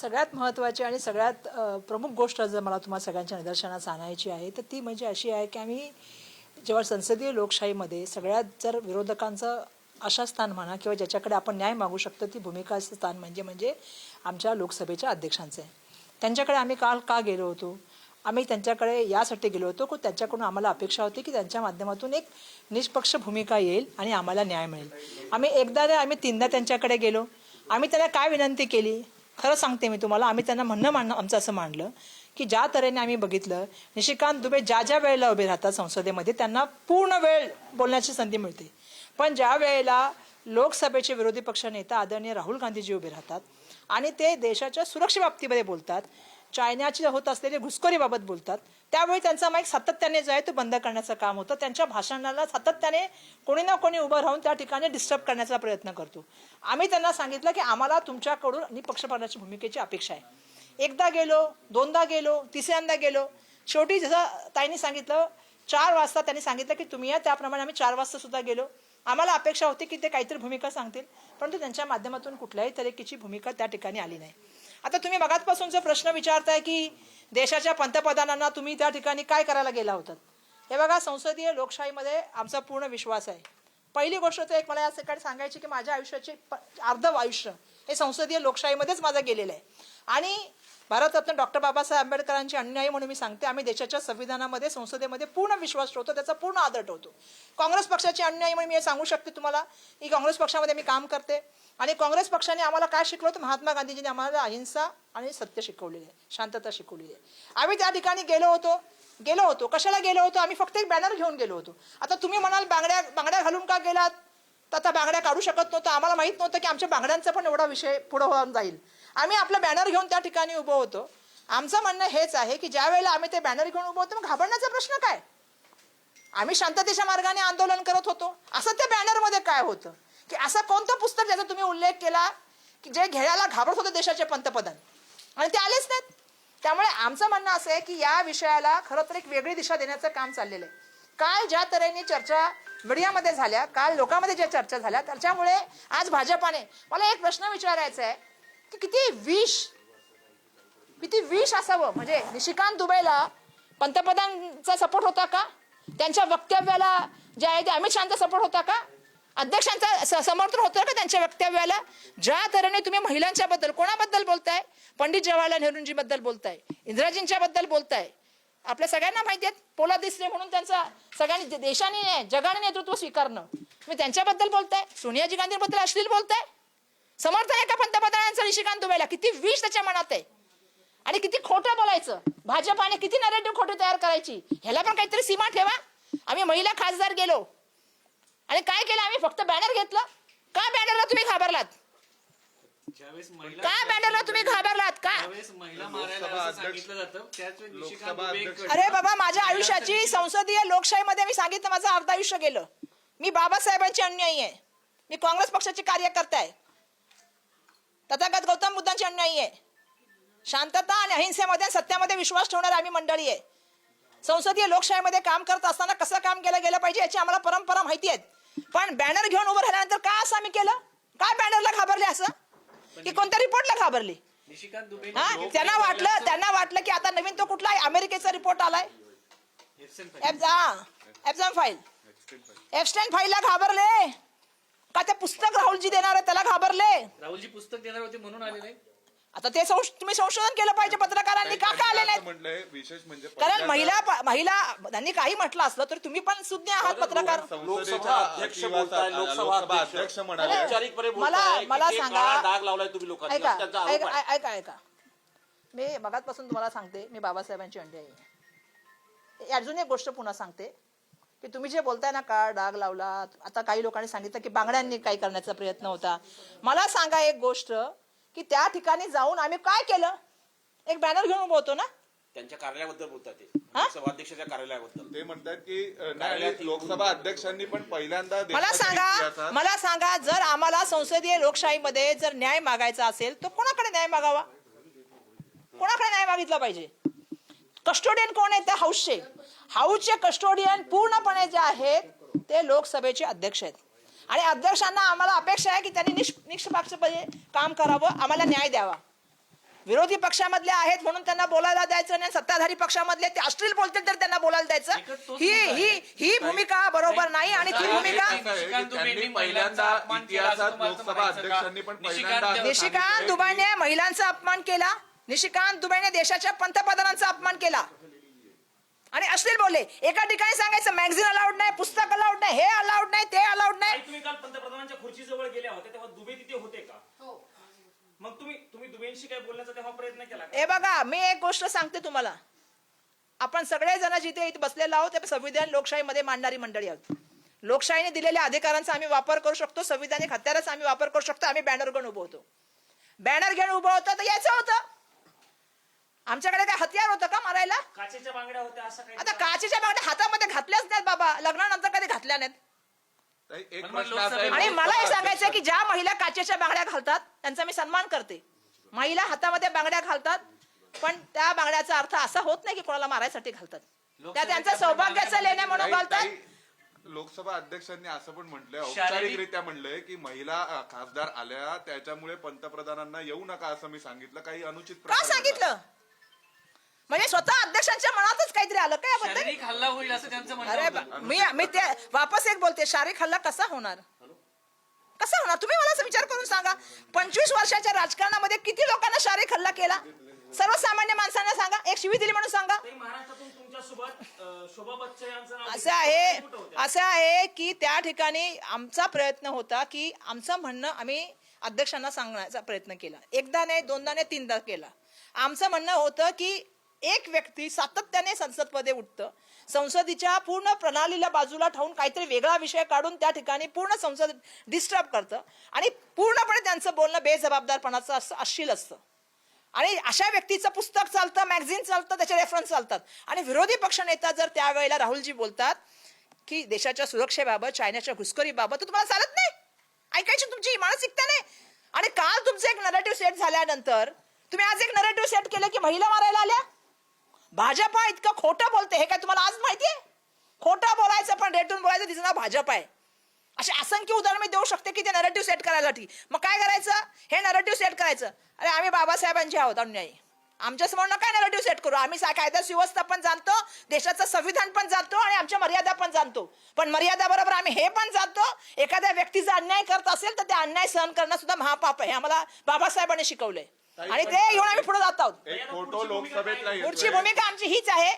सगळ्यात महत्त्वाची आणि सगळ्यात प्रमुख गोष्ट जर मला तुम्हाला सगळ्यांच्या निदर्शनास आणायची आहे तर ती म्हणजे अशी आहे की आम्ही जेव्हा संसदीय लोकशाहीमध्ये सगळ्यात जर विरोधकांचं अशा स्थान म्हणा किंवा ज्याच्याकडे आपण न्याय मागू शकतो ती भूमिकाचं स्थान म्हणजे म्हणजे आमच्या लोकसभेच्या अध्यक्षांचं आहे. त्यांच्याकडे आम्ही काल का गेलो होतो? आम्ही त्यांच्याकडे यासाठी गेलो होतो की त्यांच्याकडून आम्हाला अपेक्षा होती की त्यांच्या माध्यमातून एक निष्पक्ष भूमिका येईल आणि आम्हाला न्याय मिळेल. आम्ही एकदा आम्ही तीनदा त्यांच्याकडे गेलो. आम्ही त्यांना काय विनंती केली? खरं सांगते मी तुम्हाला आम्ही त्यांना म्हणणं मांडणं आमचं असं मांडलं की ज्या तऱ्हेने आम्ही बघितलं निशिकांत दुबे ज्या ज्या वेळेला उभे राहतात संसदेमध्ये त्यांना पूर्ण वेळ बोलण्याची संधी मिळते. पण ज्या वेळेला लोकसभेचे विरोधी पक्ष नेता आदरणीय राहुल गांधीजी उभे राहतात आणि ते देशाच्या सुरक्षेबाबतीमध्ये बोलतात चायनाची होत असलेली घुसखोरीबाबत बोलतात. त्यावेळी त्यांचा माईक सातत्याने जो आहे तो बंद करण्याचं काम होतं. त्यांच्या भाषणाला सातत्याने कोणी ना कोणी उभं राहून त्या ठिकाणी डिस्टर्ब करण्याचा प्रयत्न करतो. आम्ही त्यांना सांगितलं की आम्हाला तुमच्याकडून निपक्षपाताची भूमिकेची अपेक्षा आहे. एकदा गेलो दोनदा गेलो तिसऱ्यांदा गेलो. शेवटी जसं ताईंनी सांगितलं चार वाजता त्यांनी सांगितलं की तुम्ही या त्याप्रमाणे आम्ही चार वाजता सुद्धा गेलो. आम्हाला अपेक्षा होती की ते काहीतरी भूमिका सांगतील परंतु त्यांच्या माध्यमातून कुठल्याही तरीकेची भूमिका त्या ठिकाणी आली नाही. आता तुम्ही मगातपासून जो प्रश्न विचारताय की देशाच्या पंतप्रधानांना तुम्ही त्या ठिकाणी काय करायला गेला होतात? हे बघा संसदीय लोकशाहीमध्ये आमचा पूर्ण विश्वास आहे. पहिली गोष्ट तर एक मला या सकाळी सांगायची की माझ्या आयुष्याचे प- अर्ध आयुष्य हे संसदीय लोकशाहीमध्येच माझं गेलेलं आहे. आणि भारतरत्न डॉक्टर बाबासाहेब आंबेडकरांचे अन्यायी म्हणून मी सांगते आम्ही देशाच्या संविधानामध्ये संसदेमध्ये पूर्ण विश्वास ठेवतो त्याचा पूर्ण आदर ठेवतो. काँग्रेस पक्षाचे अन्यायी म्हणून मी हे सांगू शकते तुम्हाला. की काँग्रेस पक्षामध्ये मी काम करते. आणि काँग्रेस पक्षाने आम्हाला काय शिकवलं तर महात्मा गांधीजींनी आम्हाला अहिंसा आणि सत्य शिकवलेली आहे शांतता शिकवलेली आहे. आम्ही त्या ठिकाणी गेलो होतो. गेलो होतो. कशाला गेलो होतो? आम्ही फक्त एक बॅनर घेऊन गेलो होतो. आता तुम्ही म्हणाल बांगड्या बांगड्या घालून का गेलात? तर आता बांगड्या काढू शकत नव्हतं. आम्हाला माहीत नव्हतं की आमच्या बांगड्यांचा पण एवढा विषय पुढं होऊन जाईल. आम्ही आपला बॅनर घेऊन त्या ठिकाणी उभं होतो. आमचं म्हणणं हेच आहे की ज्या वेळेला आम्ही ते बॅनर घेऊन उभं होतो मग घाबरण्याचा प्रश्न काय? आम्ही शांततेच्या मार्गाने आंदोलन करत होतो. असं त्या बॅनरमध्ये काय होतं? की असं कोणतं पुस्तक ज्याचा तुम्ही उल्लेख केला की जे घ्यायला घाबरत होते देशाचे पंतप्रधान? आणि ते आलेच नाहीत. त्यामुळे आमचं म्हणणं असं आहे की या विषयाला खरं तर एक वेगळी दिशा देण्याचं काम चाललेलं आहे. काल ज्या तऱ्हेने चर्चा मीडियामध्ये झाल्या काल लोकांमध्ये ज्या चर्चा झाल्या त्याच्यामुळे आज भाजपाने मला एक प्रश्न विचारायचा आहे की किती विष किती विष असावं? म्हणजे निशिकांत दुबईला पंतप्रधानचा सपोर्ट होता का? त्यांच्या वक्तव्याला जे आहे ते अमित शहाचा सपोर्ट होता का? अध्यक्षांचा समर्थन होतं का त्यांच्या वक्तव्याला? ज्या तऱ्हेने तुम्ही महिलांच्या बद्दल कोणाबद्दल बोलताय? पंडित जवाहरलाल नेहरूंजी बद्दल बोलताय इंदिराजींच्या बद्दल बोलताय आपल्या सगळ्यांना माहिती आहेत. पोला दिसले म्हणून त्यांचा सगळ्यांनी देशाने जगाने नेतृत्व स्वीकारणं. मी त्यांच्याबद्दल बोलताय. सोनियाजी गांधींबद्दल अश्लील बोलताय. समर्थ आहे का पंतप्रधानांचा निशिकांत दुबेला किती विष त्याच्या मनात आहे. आणि किती खोटं बोलायचं? भाजपाने किती नरेटिव्ह खोटे तयार करायची? ह्याला पण काहीतरी सीमा ठेवा. आम्ही महिला खासदार गेलो. आणि काय केलं? आम्ही फक्त बॅनर घेतलं का बॅनरला तुम्ही घाबरलात ज्यावेळेस महिला का बॅनरला तुम्ही घाबरलात? का ज्यावेळेस महिला मारायला लोकसभा असं अध्यक्ष- सांगितलं जातं त्याच वेळेस निशिकांत लोकसभा दुबे अध्यक्ष- अरे बाबा माझ्या आयुष्याची संसदीय लोकशाहीमध्ये मी सांगितलं माझं अर्ध आयुष्य गेलं. मी बाबासाहेबांची अनुयायी आहे. मी काँग्रेस पक्षाची कार्यकर्ता आहे. तथागत गौतम बुद्धांची अनुयायी आहे. शांतता आणि अहिंसेमध्ये आणि सत्यामध्ये विश्वास ठेवणारी आम्ही मंडळी आहे. संसदीय लोकशाहीमध्ये काम करत असताना कसं काम केलं गेलं पाहिजे याची आम्हाला परंपरा माहिती आहेत. पण बॅनर घेऊन उभं राहिल्यानंतर का असं आम्ही केलं? काय बॅनरला घाबरले असं? की कोणत्या रिपोर्टला घाबरली? निशिकांत दुबे हा त्यांना वाटलं त्यांना वाटलं की आता नवीन तो कुठला आहे? अमेरिकेचा रिपोर्ट आलाय. एफझाम फाईल एफस्टॅन फाईलला घाबरले. का ते पुस्तक राहुलजी देणार आहे त्याला घाबरले? राहुलजी पुस्तक देणार होते म्हणून आलेले. आता ते संश- तुम्ही संशोधन केलं पाहिजे पत्रकारांनी का का आले असं नाहीत म्हटलंय विशेष म्हणजे कारण पहिल्यांदा महिला प- महिला त्यांनी काही म्हटलं असलं तर तुम्ही पण सुज्ञ आहात पत्रकार लोकसभा अध्यक्ष अधिवासात- बोलताय लोकसभा लोकसभा अध्यक्ष. अध्यक्ष म्हणाले. औपचारिकपणे मला- की मला ते सांगा- काळा डाग लावलाय तुम्ही लोकांनी ऐका असं त्यांचा आरोप ऐका आहे. ऐका ऐका मी मगातपासून तुम्हाला सांगते मी बाबासाहेबांची अंडी आहे. अजून एक गोष्ट पुन्हा सांगते की तुम्ही जे बोलताय ना का डाग लावला आता काही लोकांनी सांगितलं की बांगड्यांनी काही करण्याचा प्रयत्न होता. मला सांगा एक गोष्ट की त्या ठिकाणी जाऊन आम्ही काय केलं? एक बॅनर घेऊन उभं होतो ना? त्यांच्या कार्यालयाबद्दल बोलतात ते. हा? लोकसभा अध्यक्षाच्या कार्यालयाबद्दल. ते म्हणतात की अ, नाही आणि लोकसभा अध्यक्षांनी पण पहिल्यांदा मला देशाच्या सांगा इतिहासात मला सांगा जर आम्हाला संसदीय लोकशाहीमध्ये जर न्याय मागायचा असेल तर कोणाकडे न्याय मागावा? कोणाकडे न्याय मागितला पाहिजे? कस्टोडियन कोण आहे त्या हाऊसचे हाऊसचे कस्टोडियन पूर्णपणे जे आहेत ते लोकसभेचे अध्यक्ष आहेत. आणि अध्यक्षांना आम्हाला अपेक्षा आहे की त्यांनी निष् निष्पक्षपणे काम करावं आम्हाला न्याय द्यावा. विरोधी पक्षामधले आहेत म्हणून त्यांना बोलायला द्यायचं नाही सत्ताधारी पक्षामधले ते अश्लील बोलतील तर त्यांना बोलायला द्यायचं. ही. ही ही भूमिका बरोबर नाही आणि ती भूमिका निशिकांत दुबईने महिलांचा अपमान केला. निशिकांत दुबईने देशाच्या पंतप्रधानांचा अपमान केला. आणि अश्लील बोलले. एका ठिकाणी सांगायचं मॅगझिन अलाउड नाही पुस्तक अलाउड नाही हे अलाउड नाही ते अलाउड नाही. ताई, तुम्ही काल पंतप्रधानांच्या खुर्चीजवळ गेल्या होत्या तेव्हा दुबे तिथे होते का? मग तुम्ही तुम्ही दुबेंशी काय बोलण्याचा तेव्हा प्रयत्न केला का? हे बघा मी एक गोष्ट सांगते तुम्हाला. आपण सगळेजण जिथे इथे बसलेलो आहोत ते संविधान लोकशाहीमध्ये मांडणारी मंडळी आहोत. लोकशाहीने दिलेल्या अधिकारांचा आम्ही वापर करू शकतो संविधानिक हत्याराचा आम्ही वापर करू शकतो आम्ही बॅनर घेऊन उभं होतो. बॅनर घेऊन उभं होतं तर यायचं होतं. आमच्याकडे काय हत्यार होतं का मारायला? काचेच्या बांगड्या होत्या असं काही आता काचेच्या बागड्या हातामध्ये घातल्याच नाहीत बाबा. लग्नानंतर कधी घातल्या नाहीत? ताई, एक पण मग प्रश्न असा आहे, लोकसभेत- आणि मला हे सांगायचं की ज्या महिला काचेच्या बांगड्या घालतात त्यांचा मी सन्मान करते. महिला हातामध्ये बांगड्या घालतात पण त्या बांगड्याचा अर्थ असा होत नाही की कोणाला मारायसाठी घालतात. त्या त्यांचं सौभाग्याचं लेण्या म्हणून घालतात. लोकसभा अध्यक्षांनी असं पण म्हटलंय शारीरिक- औपचारिकरित्या म्हणलंय की महिला अ, खासदार आल्या त्याच्यामुळे पंतप्रधानांना येऊ नका असं मी सांगितलं. काही अनुचित का प्रकार घडला. सांगितलं म्हणजे स्वतः अध्यक्षांच्या मनातच काहीतरी आलं काय याबद्दल? शारीरिक हल्ला होईल असं त्यांचं म्हणणं अरे होतं. बा- मी मी ते वापस एक बोलते शारीरिक हल्ला कसा होणार? कसा होणार? तुम्ही मला असं विचार करून सांगा. पंचवीस वर्षाच्या राजकारणामध्ये किती लोकांना शारीरिक हल्ला केला? सर्वसामान्य माणसांना सांगा. एक शिवी दिली म्हणून सांगा. ताई, महाराष्ट्रातून तुमच्यासोबत अं, शोभा बच्चे यांचं नाव असं आहे कुठं होत्या? असं आहे की त्या ठिकाणी आमचा प्रयत्न होता की आमचं म्हणणं आम्ही अध्यक्षांना सांगण्याचा प्रयत्न केला. एकदा नाही दोनदा नाही तीनदा केला. आमचं म्हणणं होतं की एक व्यक्ती सातत्याने संसदमध्ये उठतं. संसदेच्या पूर्ण प्रणालीला बाजूला ठेवून काहीतरी वेगळा विषय काढून त्या ठिकाणी पूर्ण संसद डिस्टर्ब करतं. आणि पूर्णपणे त्यांचं बोलणं बेजबाबदारपणाचं असं अश्लील असतं. आणि अशा व्यक्तीचं पुस्तक चालतं मॅगझिन चालतं त्याचे रेफरन्स चालतात. आणि विरोधी पक्षनेता जर त्यावेळेला राहुलजी बोलतात की देशाच्या सुरक्षेबाबत चायनाच्या घुसखोरीबाबत तर तुम्हाला चालत नाही. ऐकायची तुमची मानसिकता नाही. आणि काल तुमचं एक नरेटिव्ह सेट झाल्यानंतर तुम्ही आज एक नरेटिव्ह सेट केलं की महिला मारायला आल्या? भाजपा इतकं खोटं बोलते हे काय तुम्हाला आज माहितीये खोटं बोलायचं पण रेटून बोलायचं तिचं नाव भाजप आहे. असे असंख्य उदाहरण मी देऊ शकते की ते नरेटिव्ह सेट करायसाठी. मग काय करायचं? हे नरेटिव्ह सेट करायचं. अरे आम्ही बाबासाहेबांचे आहोत अनुयायी. आमच्यासमोर काय नरेटिव्ह सेट करू? आम्ही कायदा सुव्यवस्था पण जाणतो देशाचं संविधान पण जाणतो आणि आमच्या मर्यादा पण जाणतो. पण मर्यादा बरोबर आम्ही हे पण जाणतो एखाद्या व्यक्तीचा अन्याय करत असेल तर ते अन्याय सहन करणं सुद्धा महापाप आहे. आम्हाला बाबासाहेबांनी शिकवलंय. आणि ते घेऊन आम्ही पुढे जात आहोत. एक फोटो लोकसभेतला पुढची भूमिका आमची हीच आहे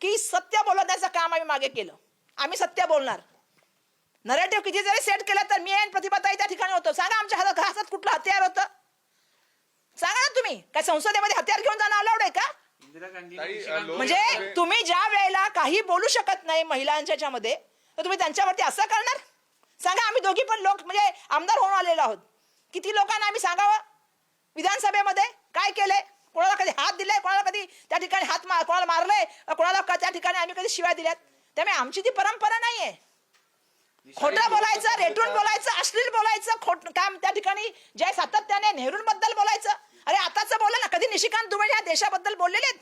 की सत्य बोलवण्याचं काम आम्ही मागे केलं. आम्ही सत्य बोलणार. नरेटिव्ह किती जरी सेट केलं तर मी आणि प्रतिभाताई त्या ठिकाणी होतो. सांगा आमच्या हातात हातात कुठलं हत्यार होतं? सांगा ना तुम्ही. काय संसदेमध्ये हत्यार घेऊन जाणं अलाउड आहे का? म्हणजे तुम्ही ज्या वेळेला काही बोलू शकत नाही महिलांच्या ह्याच्यामध्ये तर तुम्ही त्यांच्यावरती असं करणार? सांगा आम्ही दोघी पण लोक म्हणजे आमदार होऊन आलेलो आहोत. किती लोकांना आम्ही सांगावं? विधानसभेमध्ये काय केले कोणाला कधी हात दिलाय? कोणाला कधी त्या ठिकाणी हात मा- कोणाला मारलंय? कोणाला त्या ठिकाणी आम्ही कधी शिवाय दिल्यात? त्यामुळे आमची ती परंपरा नाहीये. खोटं बोलायचं रेटून बोलायचं अश्लील बोलायचं खोट काम त्या ठिकाणी जय सातत्याने नेहरूंबद्दल बोलायचं. अरे आताच बोला ना कधी निशिकांत दुबे या देशाबद्दल बोललेले आहेत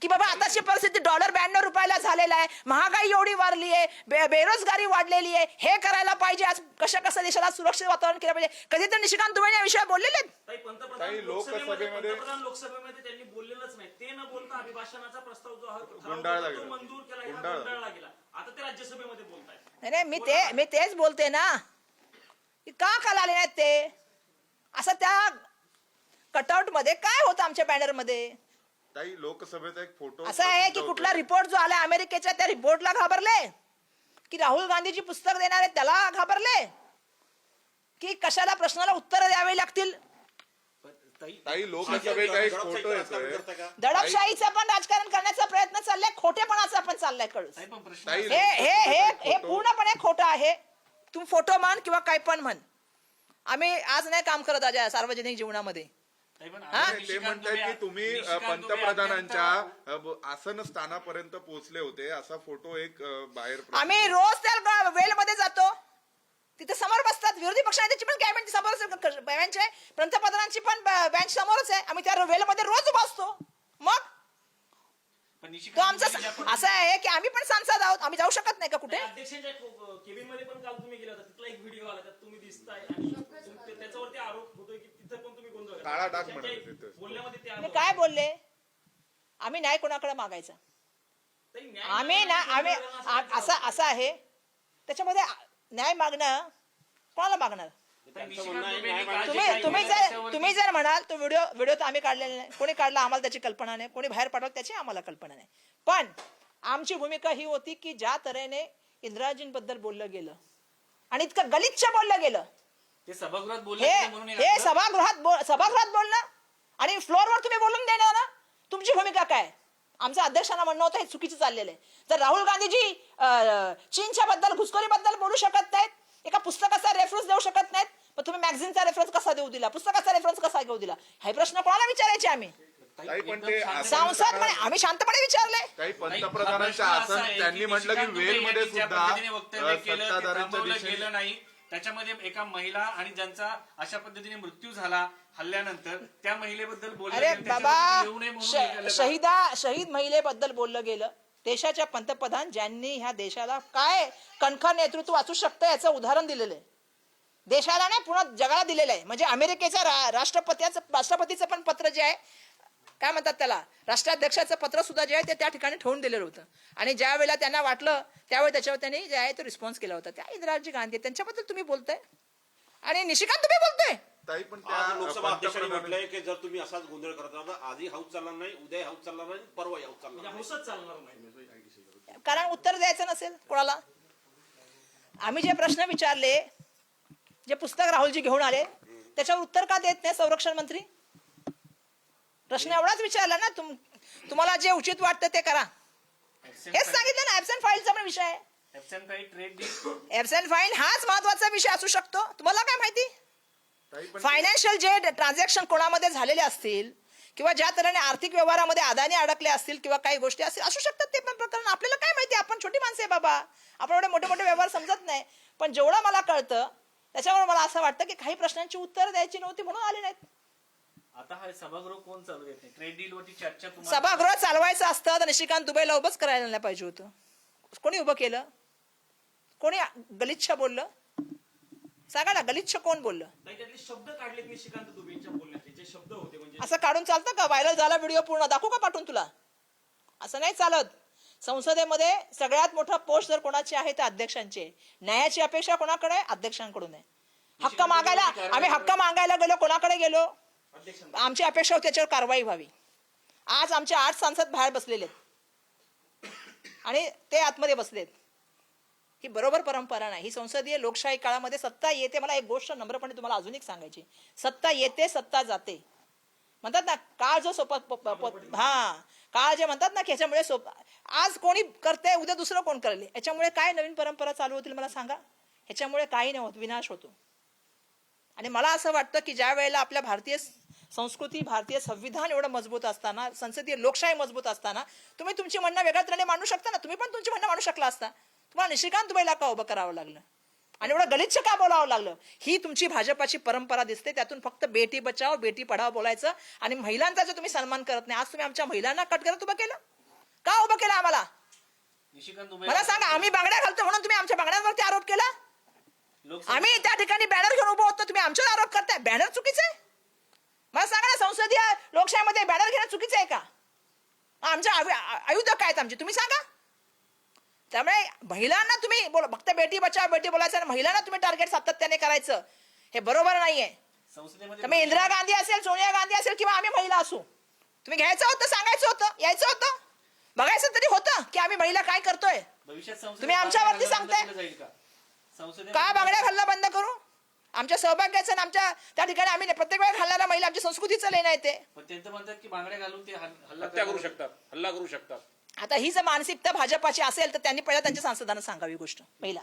की बाबा आताची परिस्थिती डॉलर ब्याण्णव रुपयाला झालेला आहे. महागाई एवढी वाढली आहे. बे- बेरोजगारी वाढलेली आहे. हे करायला पाहिजे. आज कशा कसं देशाला सुरक्षित वातावरण केलं पाहिजे. कधी तर निशिकांत दुबे या विषयावर बोललेले आहेत? ताई, पंतप्रधान ताई, लोकसभेमध्ये लोकसभेमध्ये- पंतप्रधान लोकसभेमध्ये त्यांनी बोललेलंच नाही. ते न बोलता अभिभाषणाचा प्रस्ताव जो हा ठराव गुंडाळला होता, तो गेला. मंजूर केला गुंडाळला. गेला गुंडाळला गेला. आता ते राज्यसभेमध्ये बोलतायत. नाही नाही मी ते मी तेच बोलते ना. की का काल आले नाहीत ते? असं त्या कटआउटमध्ये काय होतं आमच्या बॅनरमध्ये? ताई लोकसभेचा एक फोटो असं आहे की कुठला. रिपोर्ट जो आला अमेरिकेच्या त्या रिपोर्टला घाबरले? की राहुल गांधीची पुस्तक देणार आहे त्याला घाबरले? की कशाला प्रश्नाला उत्तर द्यावे लागतील? ताई लोकसभेचा एक फोटो येतोय. दडपशाहीचं पण राजकारण करण्याचा प्रयत्न चाललाय खोटेपणाचा पण चाललाय कळूस. ताई, पण प्रश्न ताई हे हे हे हे पूर्णपणे खोटं आहे. तू फोटो मान किंवा काय पण म्हण. आम्ही आज नाही काम करत आज सार्वजनिक जीवनामध्ये. हा? ते म्हणतायत दुबे- की तुम्ही अ, पंतप्रधानांच्या आसन स्थानापर्यंत पोहोचले होते. असा फोटो एक अ, बाहेर आम्ही रोज त्या वेल मध्ये जातो. तिथे समोर बसतात. विरोधी पक्षाची पण कॅबिनेट समोरच बेंच आहे. पंतप्रधानांची पण बेंच समोरच आहे. आम्ही त्या वेल मध्ये रोज बसतो मग? पण तो निशिकांत आमचा दुबे ज्या पद्धतीने- असं आहे की आम्ही पण सांसद आहोत. आम्ही जाऊ शकत नाही का कुठे? अध्यक्षांच्या केबिनमध्ये पण काल तुम्ही गेला होता. तिथला एक व्हिडिओ आला. त्यात तुम्ही दिसताय. आणि तुम- त्याच्यावरती आरोप होतोय की तिथे पण तुम्ही गोंधळ घातला. काळा डाग मी. काय बोलले? आम्ही न्याय कोणाकडे मागायचा? आम्ही ना आम्ही असं असं आहे. त्याच्यामध्ये न्याय मागणं कोणाला मागणार? तुम्ही तुम्ही जर तुम्ही जर म्हणाल तो व्हिडिओ व्हिडिओ तर आम्ही काढलेला नाही. कोणी काढला आम्हाला त्याची कल्पना नाही. कोणी बाहेर पाठवलं त्याची आम्हाला कल्पना नाही. पण आमची भूमिका ही होती की ज्या तऱ्हेने इंदिराजींबद्दल बोललं गेलं आणि इतकं गलिच्छ बोललं गेलं ते सभागृहात बोलले हे म्हणून हे हे सभागृहात बोल- सभागृहात बोलणं? आणि फ्लोअरवर तुम्ही बोलून देणार ना? तुमची भूमिका काय? आमच्या अध्यक्षांना म्हणणं होतं हे चुकीचं चाललेलं आहे. जर राहुल गांधीजी अं, चीनच्या बद्दल घुसखोरी बद्दल बोलू शकत नाहीत एका पुस्तकाचा रेफरन्स देऊ शकत नाहीत मग तुम्ही मॅगझिनचा रेफरन्स कसा देऊ दिला? पुस्तकाचा रेफरन्स कसा घेऊ दिला? हे प्रश्न कोणाला विचारायचे आम्ही? पण ते संसद म्हणे आम्ही शांतपणे विचारले. काही हा पंतप्रधानांच्या असा आसन आहे त्यांनी की म्हटलं की निशिकांत दुबे वेलमध्ये यांनी ज्या सुद्धा पद्धतीने वक्तव्य अ, केलं, ते सत्ताधाऱ्यांच्या थांबवलं दिशेने गेलं नाही. त्याच्यामध्ये एका महिला आणि ज्यांचा अशा पद्धतीने मृत्यू झाला हल्ल्यानंतर त्या महिलेबद्दल बोललं अरे बाबा? शहीदा शहीद महिलेबद्दल बोललं गेलं. देशाच्या पंतप्रधान ज्यांनी ह्या देशाला काय कणखर नेतृत्व वाचू शकतं याचं उदाहरण दिलेलं आहे. देशाला नाही पुन्हा जगाला दिलेलं आहे. म्हणजे अमेरिकेच्या रा- राष्ट्रपतीचं राष्ट्रपतीचं पण पत्र जे आहे काय म्हणतात त्याला? राष्ट्राध्यक्षाचं पत्र सुद्धा जे आहे ते त्या ठिकाणी ठेवून दिलेलं होतं. आणि ज्या वेळेला त्यांना वाटलं त्यावेळी त्याच्यावर त्यांनी जे आहे तो रिस्पॉन्स केला होता. त्या इंदिराजी गांधी त्यांच्याबद्दल तुम्ही बोलताय? आणि निशिकांत तुम्ही बोलतोय? ताई पण आज त्या लोकसभा अध्यक्षांनी पंतप्रधानांनी म्हटलंय की जर तुम्ही असाच गोंधळ करत राहिला तर आजही हाऊस चालणार नाही उद्या हाऊस चालणार नाही परवा हाऊस चालणार म्हणजे नाही. हौसच चालणार नाही. कारण उत्तर द्यायचं नसेल कोणाला? आम्ही जे प्रश्न विचारले जे पुस्तक राहुलजी घेऊन आले त्याच्यावर उत्तर का देत नाही संरक्षण मंत्री? प्रश्न एवढाच विचारला ना तुम तुम्हाला जे उचित वाटतं ते करा. हेच सांगितलं ना ऍबसेंट फाईलचा पण विषय आहे. ऍबसेंट फाईल हाच महत्त्वाचा विषय असू शकतो. तुम्हाला काय माहिती? फायनान्शियल जे ट्रान्झॅक्शन कोणामध्ये झालेले असतील किंवा ज्या तऱ्हेने आर्थिक व्यवहारामध्ये अदानी अडकले असतील किंवा काही गोष्टी असतील असू शकतात ते पण प्रकरण. आपल्याला काय माहिती? आपण छोटी माणसं आहे बाबा. आपण एवढे मोठे मोठे व्यवहार समजत नाही. पण जेवढं मला कळतं त्याच्यावर मला असं वाटतं की काही प्रश्नांची उत्तर द्यायची नव्हती म्हणून आली नाहीत. आता हा सभागृह कोण चालू देत नाही? ट्रेड डील वरती चर्चा तुम्हाला सभागृह चालवायचं असतं तर निशिकांत दुबईला उभंच करायला नाही पाहिजे होतं. कोणी उभं केलं? कोणी गलिच्छ बोललं? सांगा ना गलिच्छ कोण बोललं? त्यातले शब्द काढलेत निशिकांत दुबेंच्या बोलण्याचे जे शब्द होते म्हणजे असं काढून चालतं का? व्हायरल झाला व्हिडिओ पूर्ण. दाखवू का पाठवून तुला? असं नाही चालत. संसदेमध्ये सगळ्यात मोठा पोस्ट जर कोणाची आहे तर अध्यक्षांची. न्यायाची अपेक्षा कोणाकडे? आहे? अध्यक्षांकडून आहे. हक्क मागायला आम्ही हक्क मागायला गेलो कोणाकडे गेलो? आमची अपेक्षा होती त्याच्यावर कारवाई व्हावी. आज आमचे आठ सांसद बाहेर बसलेले आहेत आणि ते आतमध्ये बसलेत. ही बरोबर परंपरा नाही. ही संसदीय लोकशाही काळामध्ये सत्ता येते मला एक गोष्ट नम्रपणे तुम्हाला अजून एक सांगायची सत्ता येते सत्ता जाते. म्हणतात ना काळ जो सोपा हा काळ जे म्हणतात ना की ह्याच्यामुळे सोपा आज कोणी करते उद्या दुसरं कोण करेल? याच्यामुळे काय नवीन परंपरा चालू होतील मला सांगा? ह्याच्यामुळे काही नाही होत विनाश होतो. आणि मला असं वाटतं की ज्या वेळेला आपल्या भारतीय संस्कृती भारतीय संविधान एवढं मजबूत असताना संसदीय लोकशाही मजबूत असताना तुम्ही तुमची म्हणणं वेगळ्या तऱ्हेने मांडू शकता ना? तुम्ही पण तुमची म्हणणं मांडू शकला असता. तुम्हाला निशिकांत दुबईला का उभं करावं लागलं? आणि एवढं गलिच्छ का बोलावं लागलं? ही तुमची भाजपाची परंपरा दिसते त्यातून फक्त बेटी बचाव बेटी पढाव बोलायचं आणि महिलांचा जर तुम्ही सन्मान करत नाही आज तुम्ही आमच्या महिलांना कट करत उभं केलं? का उभं केलं आम्हाला? मला सांगा आम्ही बांगड्या घालतो म्हणून तुम्ही आमच्या बांगड्यांवरती आरोप केला? आम्ही त्या ठिकाणी बॅनर घेऊन उभं होतो तुम्ही आमच्यावर आरोप करताय. बॅनर चुकीचं आहे. मला सांगा ना संसदीय लोकशाहीमध्ये बॅनर घेणं चुकीचं आहे का? आमच्या आयु- आयुध काय आहेत आमचे तुम्ही सांगा. त्यामुळे महिलांना तुम्ही बोला फक्त बेटी बचाव बेटी बोलायचं आणि महिलांना तुम्ही टार्गेट सातत्याने करायचं. हे बरोबर नाहीये. संसदेमध्ये तुम्ही इंदिरा गांधी असेल सोनिया गांधी असेल किंवा आम्ही महिला असू तुम्ही घ्यायचं होतं सांगायचं होतं यायचं होतं. बघायचं तरी होतं की आम्ही महिला काय करतोय. तुम्ही आमच्यावरती सांगताय? का? बांगड्या घालणं बंद करू? आमच्या सौभाग्याचं आणि आमच्या त्या ठिकाणी आम्ही प्रत्येक वेळा घालणाऱ्या महिला आमच्या संस्कृतीचं लेणं आहे ते. पण त्यांचं म्हणतात की बांगड्या घालून ते हल- हल्ला हत्या करू. शकतात हल्ला करू शकतात. आता ही जर मानसिकता भाजपाची असेल तर त्यांनी पहिला त्यांच्या सांसदांना सांगावी गोष्ट. पहिला